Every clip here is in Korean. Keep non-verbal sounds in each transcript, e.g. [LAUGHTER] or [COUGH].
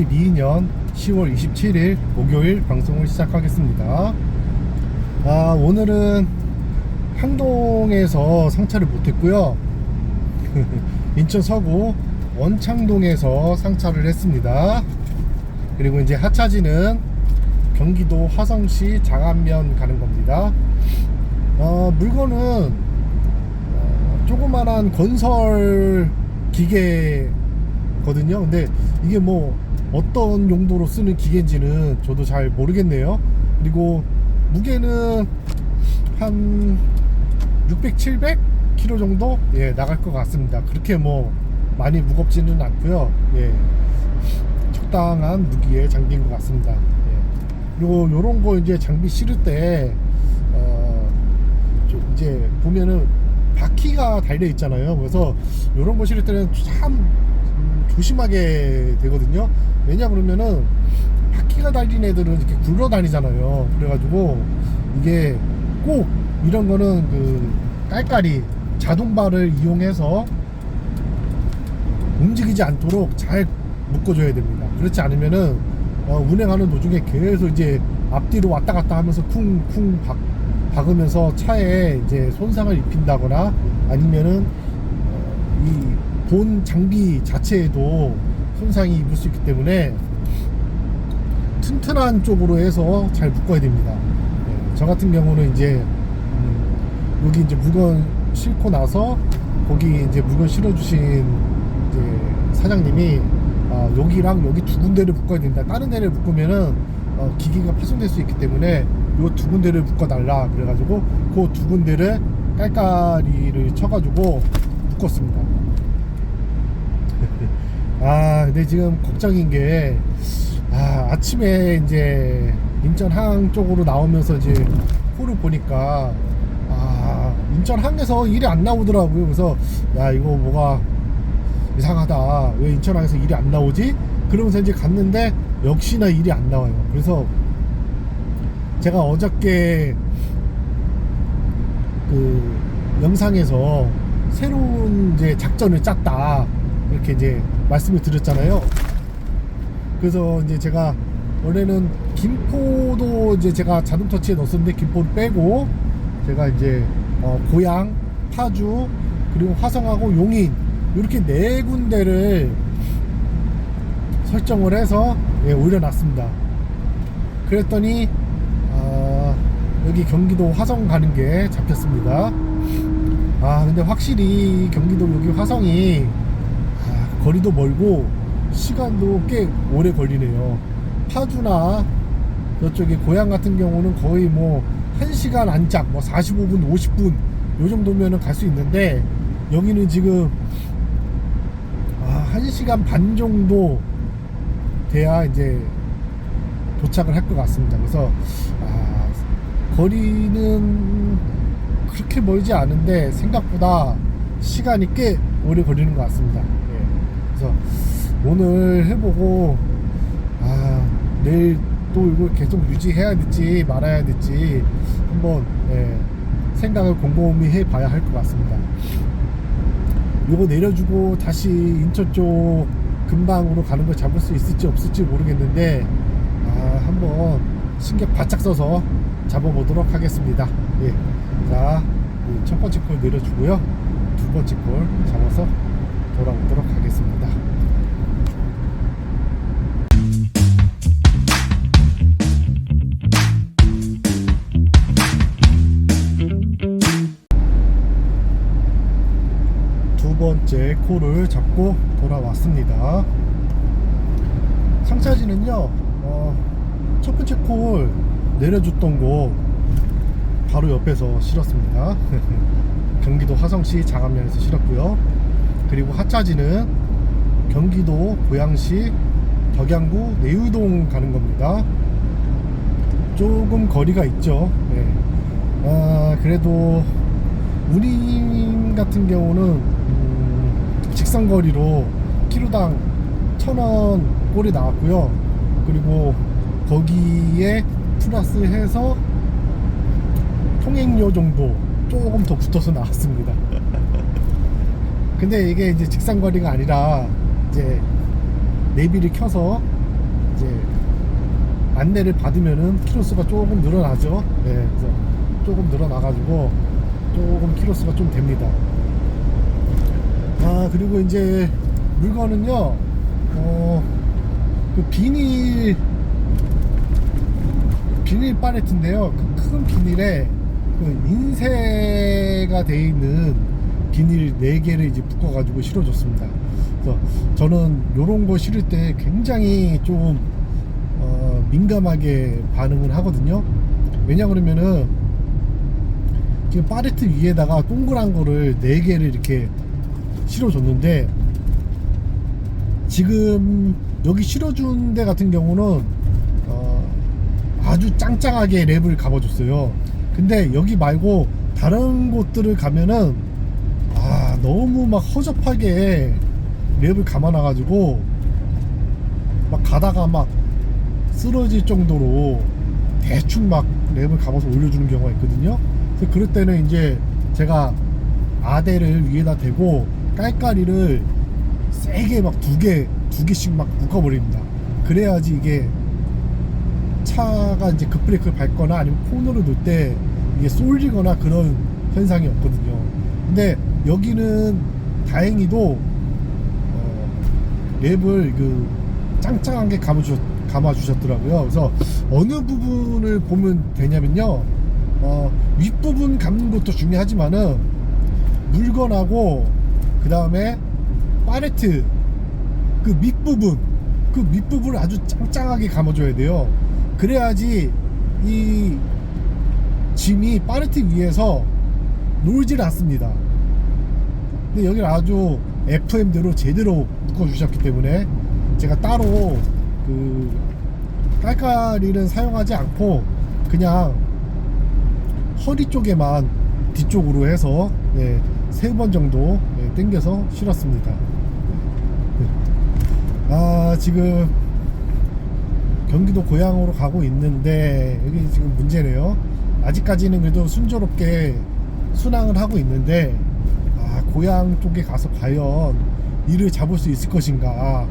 YJ 용달입니다. 2022년 10월 27일 목요일 방송을 시작하겠습니다. 아, 오늘은 항동에서 상차를 못했고요. [LAUGHS] 인천 서구 원창동에서 상차를 했습니다. 그리고 이제 하차지는 경기도 화성시 장안면 가는 겁니다. 어, 물건은 어, 조그만한 건설 기계거든요. 근데 이게 뭐 어떤 용도로 쓰는 기계인지는 저도 잘 모르겠네요. 그리고 무게는 한 600, 700 kg 정도 예 나갈 것 같습니다. 그렇게 뭐 많이 무겁지는 않고요. 예 적당한 무기의 장비인 것 같습니다. 예. 그리고 요런 거 이제 장비 실을 때 어, 좀 이제 보면은 바퀴가 달려 있잖아요. 그래서 이런 거 실을 때는 참 음, 조심하게 되거든요. 왜냐 그러면은 바퀴가 달린 애들은 이렇게 굴러다니잖아요. 그래가지고 이게 꼭 이런 거는 그 깔깔이 자동발을 이용해서 움직이지 않도록 잘 묶어줘야 됩니다. 그렇지 않으면은 어, 운행하는 도중에 계속 이제 앞뒤로 왔다 갔다 하면서 쿵쿵 박, 박으면서 차에 이제 손상을 입힌다거나 아니면은 어, 이 본 장비 자체에도 손상이 입을 수 있기 때문에 튼튼한 쪽으로 해서 잘 묶어야 됩니다. 네, 저 같은 경우는 이제 음, 여기 이제 물건 싣고 나서 거기 이제 물건 실어주신 이제 사장님이 아, 여기랑 여기 두 군데를 묶어야 된다. 다른 데를 묶으면은 어, 기기가 파손될 수 있기 때문에 요두 군데를 묶어달라. 그래가지고 그 두 군데를 깔깔이를 쳐가지고 묶었습니다. 아, 근데 지금 걱정인 게 아, 아침에 이제 인천 항 쪽으로 나오면서 이제 홀을 보니까 아, 인천 항에서 일이 안 나오더라고요. 그래서 야, 이거 뭐가 이상하다. 왜 인천항에서 일이 안 나오지? 그러면서 이제 갔는데 역시나 일이 안 나와요. 그래서 제가 어저께 그 영상에서 새로운 이제 작전을 짰다. 이렇게 이제 말씀을 드렸잖아요. 그래서 이제 제가 원래는 김포도 이제 제가 자동 터치에 넣었었는데 김포를 빼고 제가 이제 어, 고양, 파주 그리고 화성하고 용인 이렇게 네 군데를 설정을 해서 예, 올려놨습니다. 그랬더니 아, 여기 경기도 화성 가는 게 잡혔습니다. 아 근데 확실히 경기도 여기 화성이 아, 거리도 멀고 시간도 꽤 오래 걸리네요. 파주나 저쪽에 고향 같은 경우는 거의 뭐 1시간 안짝 뭐 45분 50분 요 정도면은 갈 수 있는데 여기는 지금 아, 1시간 반 정도 돼야 이제 도착을 할 것 같습니다. 그래서 아, 거리는 그렇게 멀지 않은데 생각보다 시간이 꽤 오래 걸리는 것 같습니다. 예. 그래서 오늘 해보고 아 내일 또 이걸 계속 유지해야 될지 말아야 될지 한번 예, 생각을 곰곰이 해봐야 할 것 같습니다. 이거 내려주고 다시 인천 쪽 근방으로 가는 걸 잡을 수 있을지 없을지 모르겠는데 아 한번 신경 바짝 써서 잡아보도록 하겠습니다. 예. 자, 이첫 번째 콜 내려주고요. 두 번째 콜 잡아서 돌아오도록 하겠습니다. 두 번째 콜을 잡고 돌아왔습니다. 상차지는요, 어, 첫 번째 콜 내려줬던 곳 바로 옆에서 실었습니다. [LAUGHS] 경기도 화성시 장안면에서 실었고요. 그리고 하차지는 경기도 고양시 덕양구 내유동 가는 겁니다. 조금 거리가 있죠. 네. 아, 그래도 운임 같은 경우는 음, 직선거리로 키로당 천원 꼴이 나왔고요. 그리고 거기에 플러스해서 통행료 정도 조금 더 붙어서 나왔습니다. [LAUGHS] 근데 이게 이제 직선거리가 아니라 이제 내비를 켜서 이제 안내를 받으면은 키로수가 조금 늘어나죠. 네, 그래서 조금 늘어나가지고 조금 키로수가 좀 됩니다. 아 그리고 이제 물건은요, 어 그 비닐 비닐 팔레트인데요. 그 큰 비닐에 그 인쇄가 돼 있는 비닐 4개를 이제 묶어가지고 실어줬습니다. 그래서 저는 요런 거 실을 때 굉장히 좀 어, 민감하게 반응을 하거든요. 왜냐 그러면은 지금 팔레트 위에다가 동그란 거를 4개를 이렇게 실어줬는데 지금 여기 실어준 데 같은 경우는 어, 아주 짱짱하게 랩을 감아줬어요. 근데 여기 말고 다른 곳들을 가면은 아 너무 막 허접하게 랩을 감아놔가지고 막 가다가 막 쓰러질 정도로 대충 막 랩을 감아서 올려주는 경우가 있거든요. 그래서 그럴 때는 이제 제가 아대를 위에다 대고 깔깔이를 세게 막 두 개, 두 개씩 막 묶어버립니다. 그래야지 이게 차가 이제 급브레이크를 밟거나 아니면 코너를 놓을 때 이게 쏠리거나 그런 현상이 없거든요. 근데 여기는 다행히도 어, 랩을 그 짱짱하게 감아주셨, 감아주셨더라고요. 그래서 어느 부분을 보면 되냐면요. 어, 윗부분 감는 것도 중요하지만은 물건하고 그 다음에 팔레트 그 밑부분 그 밑부분을 아주 짱짱하게 감아줘야 돼요. 그래야지 이 짐이 팔레트 위에서 놀질 않습니다. 근데 여기를 아주 FM대로 제대로 묶어주셨기 때문에 제가 따로 그 깔깔이는 사용하지 않고 그냥 허리 쪽에만 뒤쪽으로 해서 네, 세 번 정도 네, 당겨서 실었습니다. 네. 아 지금 경기도 고향으로 가고 있는데 여기 지금 문제네요. 아직까지는 그래도 순조롭게 순항을 하고 있는데 아 고향 쪽에 가서 과연 일을 잡을 수 있을 것인가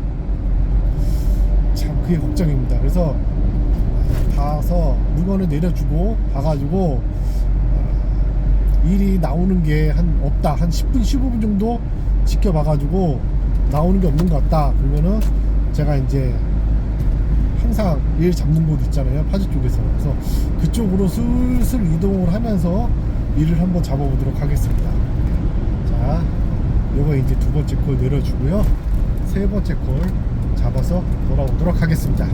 참 그게 걱정입니다. 그래서 가서 물건을 내려주고 가가지고 아, 일이 나오는 게 한 없다. 한 10분 15분 정도 지켜봐 가지고 나오는 게 없는 것 같다. 그러면은 제가 이제 항상 일 잡는 곳 있잖아요. 파주 쪽에서. 그래서 그쪽으로 슬슬 이동을 하면서 일을 한번 잡아보도록 하겠습니다. 자 요거 이제 두 번째 콜 내려주고요. 세 번째 콜 잡아서 돌아오도록 하겠습니다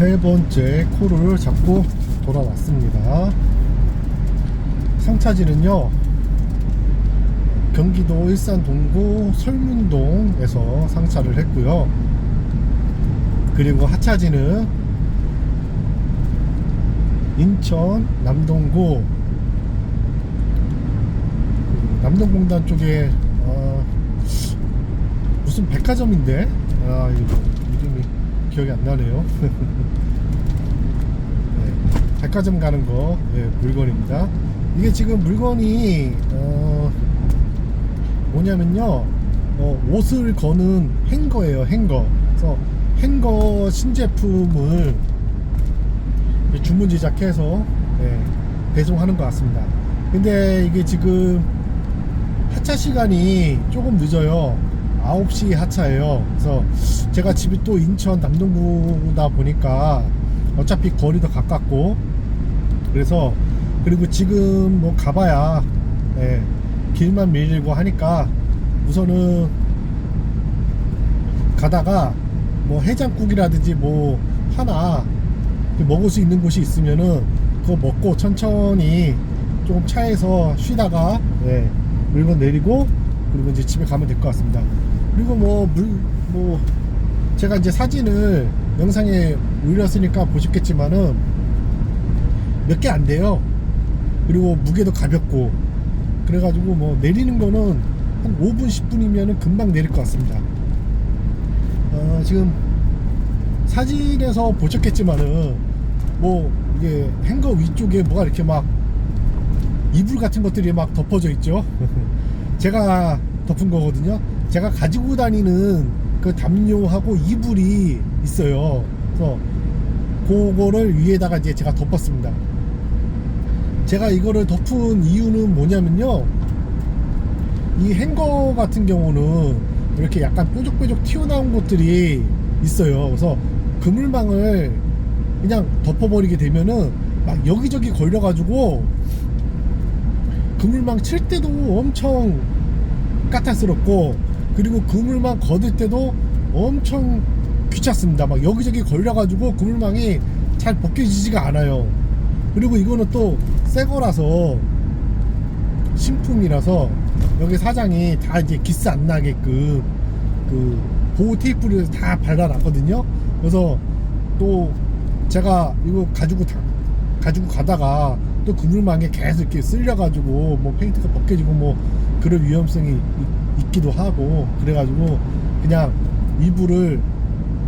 세 번째 코를 잡고 돌아왔습니다. 상차지는요, 경기도 일산 동구 설문동에서 상차를 했고요. 그리고 하차지는 인천 남동구 그 남동공단 쪽에 어, 무슨 백화점인데 아 이거 기억이 안 나네요. [LAUGHS] 네, 백화점 가는 거 예, 물건입니다. 이게 지금 물건이 어, 뭐냐면요 어, 옷을 거는 행거예요 행거. 그래서 행거 신제품을 주문 제작해서 예, 배송하는 것 같습니다. 근데 이게 지금 하차 시간이 조금 늦어요. 9시 하차예요. 그래서 제가 집이 또 인천 남동구다 보니까 어차피 거리도 가깝고 그래서 그리고 지금 뭐 가봐야 예, 길만 밀리고 하니까 우선은 가다가 뭐 해장국이라든지 뭐 하나 먹을 수 있는 곳이 있으면은 그거 먹고 천천히 조금 차에서 쉬다가 예, 물건 내리고 그리고 이제 집에 가면 될 것 같습니다. 그리고 뭐 물 뭐 제가 이제 사진을 영상에 올렸으니까 보셨겠지만은 몇 개 안 돼요. 그리고 무게도 가볍고 그래가지고 뭐 내리는 거는 한 5분 10분이면은 금방 내릴 것 같습니다. 어, 지금 사진에서 보셨겠지만은 뭐 이게 행거 위쪽에 뭐가 이렇게 막 이불 같은 것들이 막 덮어져 있죠. [LAUGHS] 제가 덮은 거거든요. 제가 가지고 다니는 그 담요하고 이불이 있어요. 그래서 그거를 위에다가 이제 제가 덮었습니다. 제가 이거를 덮은 이유는 뭐냐면요. 이 행거 같은 경우는 이렇게 약간 뾰족뾰족 튀어나온 것들이 있어요. 그래서 그물망을 그냥 덮어버리게 되면은 막 여기저기 걸려가지고 그물망 칠 때도 엄청 까탈스럽고 그리고 그물망 걷을 때도 엄청 귀찮습니다. 막 여기저기 걸려가지고 그물망이 잘 벗겨지지가 않아요. 그리고 이거는 또 새 거라서 신품이라서 여기 사장이 다 이제 기스 안 나게끔 그 보호 테이프를 다 발라놨거든요. 그래서 또 제가 이거 가지고 다, 가지고 가다가 또 그물망에 계속 이렇게 쓸려가지고 뭐 페인트가 벗겨지고 뭐 그런 위험성이 있- 있기도 하고 그래가지고 그냥 이불을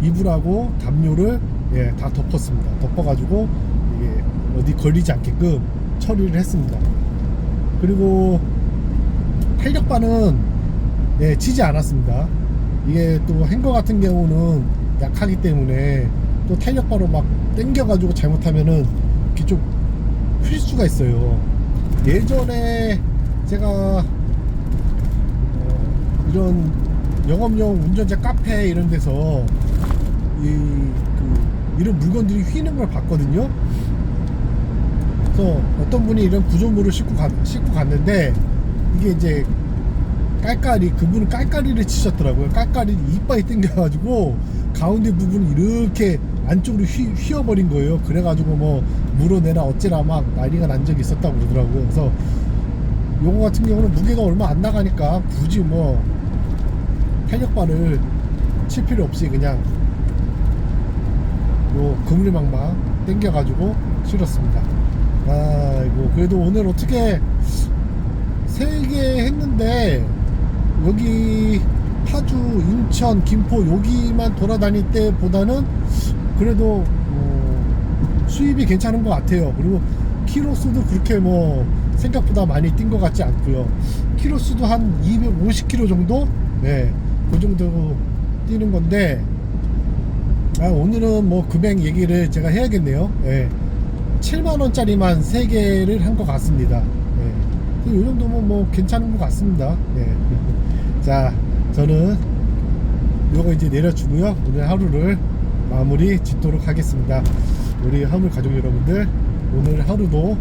이불하고 담요를 예, 다 덮었습니다. 덮어가지고 이게 어디 걸리지 않게끔 처리를 했습니다. 그리고 탄력바는 예, 치지 않았습니다. 이게 또 행거 같은 경우는 약하기 때문에 또 탄력바로 막 당겨가지고 잘못하면은 이렇 게좀휠 수가 있어요. 예전에 제가 어, 이런 영업용 운전자 카페 이런 데서 이, 그, 이런 물건들이 휘는 걸 봤거든요. 그래서 어떤 분이 이런 구조물을 싣고, 가, 싣고 갔는데 이게 이제 깔깔이 그분은 깔깔이를 치셨더라고요. 깔깔이 이빨이 땡겨가지고 가운데 부분이 이렇게 안쪽으로 휘, 휘어버린 거예요. 그래가지고 뭐 물어내라 어째라 막 난리가 난 적이 있었다고 그러더라고요. 그래서 요거 같은 경우는 무게가 얼마 안 나가니까 굳이 뭐 탄력바를 칠 필요 없이 그냥 요 그물망만 당겨가지고 실었습니다. 아이고 그래도 오늘 어떻게 세개 했는데 여기 파주, 인천, 김포 여기만 돌아다닐 때보다는 그래도 어, 수입이 괜찮은 것 같아요. 그리고 키로수도 그렇게 뭐 생각보다 많이 뛴 것 같지 않고요. 키로수도 한 250km 정도, 네, 그 정도 뛰는 건데 아, 오늘은 뭐 금액 얘기를 제가 해야겠네요. 예. 7만 원짜리만 3개를 한 것 같습니다. 예. 이 정도면 뭐 괜찮은 것 같습니다. 예. [LAUGHS] 자, 저는 이거 이제 내려주고요. 오늘 하루를 마무리 짓도록 하겠습니다. 우리 화물 가족 여러분들 오늘 하루도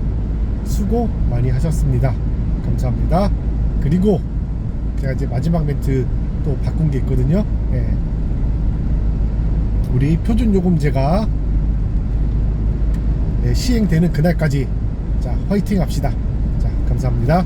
수고 많이 하셨습니다. 감사합니다. 그리고 제가 이제 마지막 멘트 또 바꾼 게 있거든요. 예. 우리 표준 요금제가 예, 시행되는 그날까지 자 화이팅 합시다. 자 감사합니다.